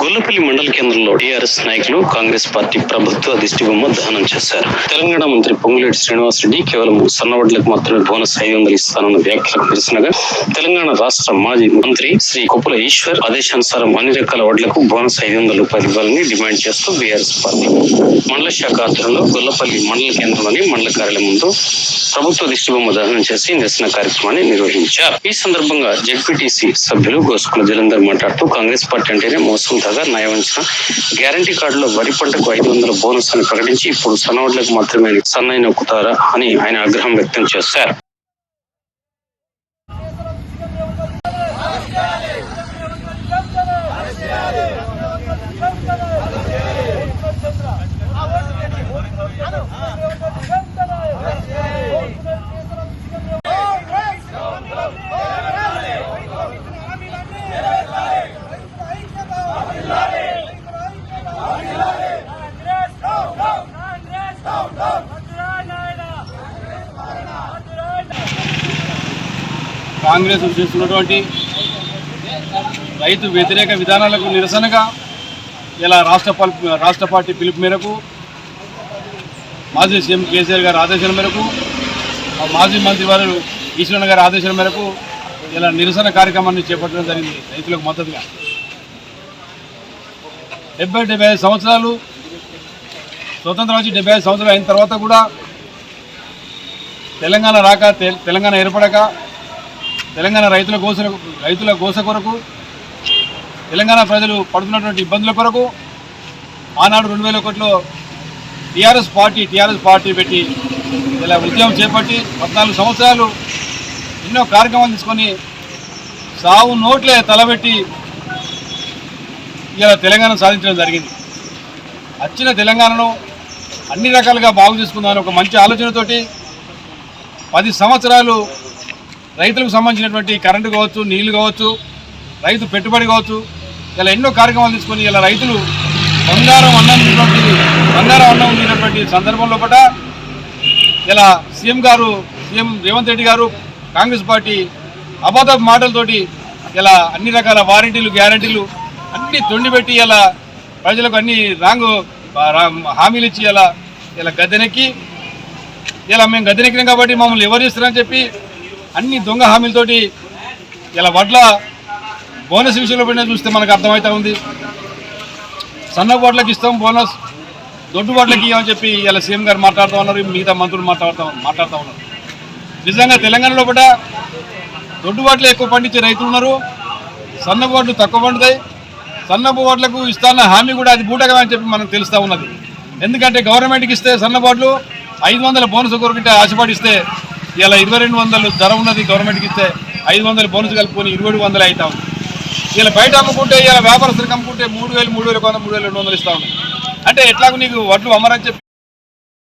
గొల్లపల్లి మండల కేంద్రంలో టీఆర్ఎస్ నాయకులు కాంగ్రెస్ పార్టీ ప్రభుత్వ దిష్టి బొమ్మ దహనం చేశారు. తెలంగాణ మంత్రి పొంగులేటి శ్రీనివాసరెడ్డి కేవలం సన్నవడ్లకు మాత్రమే బోనస్ ఐదు వందలు ఇస్తానన్న వ్యాఖ్యలకు నిరసనగా తెలంగాణ రాష్ట్ర మాజీ మంత్రి శ్రీ కుప్పల ఈశ్వర్ ఆదేశానుసారం అన్ని రకాల వడ్లకు బోనస్ ఐదు వందల రూపాయలు ఇవ్వాలని డిమాండ్ చేస్తూ బీఆర్ఎస్ పార్టీ. మండల శాఖ ఆధ్వర్యంలో గొల్లపల్లి మండల కేంద్రంలోని మండల కార్యాలయం ముందు ప్రభుత్వ దిష్టి బొమ్మ దహనం చేసి నిరసన కార్యక్రమాన్ని నిర్వహించారు. ఈ సందర్భంగా జెడ్పీటీసీ సభ్యులు గోసుకుల జలంధర్ మాట్లాడుతూ కాంగ్రెస్ పార్టీ అంటేనే మోసం కాగా నయవంచన గ్యారంటీ కార్డులో వరి పంటకు ఐదు వందల బోనస్ అని ప్రకటించి ఇప్పుడు సన్నవడ్లకు మాత్రమే సన్నైన నొక్కుతారా అని ఆయన ఆగ్రహం వ్యక్తం చేశారు. కాంగ్రెస్ చేస్తున్నటువంటి రైతు వ్యతిరేక విధానాలకు నిరసనగా ఇలా రాష్ట్ర రాష్ట్ర పార్టీ పిలుపు మేరకు మాజీ సీఎం కేసీఆర్ గారి ఆదేశాల మేరకు మాజీ మంత్రి వారు ఈశ్వరణ గారి ఆదేశాల మేరకు ఇలా నిరసన కార్యక్రమాన్ని చేపట్టడం జరిగింది రైతులకు మద్దతుగా. డెబ్బై డెబ్బై ఐదు సంవత్సరాలు స్వతంత్రం వచ్చి డెబ్బై ఐదు సంవత్సరాలు అయిన తర్వాత కూడా తెలంగాణ రాక తెలంగాణ ఏర్పడక తెలంగాణ రైతుల కోస రైతుల కోస కొరకు తెలంగాణ ప్రజలు పడుతున్నటువంటి ఇబ్బందుల కొరకు ఆనాడు రెండు వేల ఒకటిలో టీఆర్ఎస్ పార్టీ టీఆర్ఎస్ పార్టీ పెట్టి ఇలా ఉద్యమం చేపట్టి పద్నాలుగు సంవత్సరాలు ఎన్నో కార్యక్రమాలు తీసుకొని సావు నోట్లే తలబెట్టి ఇలా తెలంగాణ సాధించడం జరిగింది. వచ్చిన తెలంగాణను అన్ని రకాలుగా బాగు చేసుకుందామని ఒక మంచి ఆలోచనతోటి పది సంవత్సరాలు రైతులకు సంబంధించినటువంటి కరెంటు కావచ్చు నీళ్ళు కావచ్చు రైతు పెట్టుబడి కావచ్చు ఇలా ఎన్నో కార్యక్రమాలు తీసుకొని ఇలా రైతులు బంగారం అన్నం బంగారం అన్నం ఉన్నటువంటి సందర్భంలో కూడా ఇలా సీఎం గారు సీఎం రేవంత్ రెడ్డి గారు కాంగ్రెస్ పార్టీ అబద్ధ మాటలతోటి ఇలా అన్ని రకాల వారంటీలు గ్యారంటీలు అన్ని తొండిపెట్టి ఇలా ప్రజలకు అన్ని రాంగు రా- హామీలు ఇచ్చి ఇలా ఇలా గద్దెనెక్కి ఇలా మేము గద్దెనెక్కినాం కాబట్టి మమ్మల్ని ఎవరు ఇస్తారని చెప్పి అన్ని దొంగ హామీలతోటి ఇలా వడ్ల బోనస్ విషయంలో పడిన చూస్తే మనకు అర్థమవుతా ఉంది. సన్న ఓట్లకి ఇస్తాం బోనస్ దొడ్డు ఓట్లకి ఇవ్వమని చెప్పి ఇలా సీఎం గారు మాట్లాడుతూ ఉన్నారు మిగతా మంత్రులు మాట్లాడుతూ మాట్లాడుతూ ఉన్నారు. నిజంగా తెలంగాణలో కూడా దొడ్డు ఓట్లు ఎక్కువ పండించే రైతులు ఉన్నారు. సన్న ఓట్లు తక్కువ పండుతాయి. సన్న ఓట్లకు ఇస్తాన్న హామీ కూడా అది బూటగా అని చెప్పి మనకు తెలుస్తూ ఉన్నది. ఎందుకంటే గవర్నమెంట్కి ఇస్తే సన్న ఓట్లు ఐదు వందల బోనస్ కొరకుంటే ఆశపడిస్తే ఇలా ఇరవై రెండు వందలు ధర ఉన్నది గవర్నమెంట్కి ఇస్తే ఐదు వందలు బోనస్ కలుపుకొని ఇరవై వందలు అవుతా. ఉంది ఇలా బయట అమ్ముకుంటే ఇలా వ్యాపారస్తులకు అమ్ముకుంటే మూడు వేలు మూడు వేలు కొంత మూడు వేలు రెండు వందలు ఇస్తా ఉన్నాయి అంటే ఎట్లాగో నీకు వడ్లు అమ్మరని చెప్పి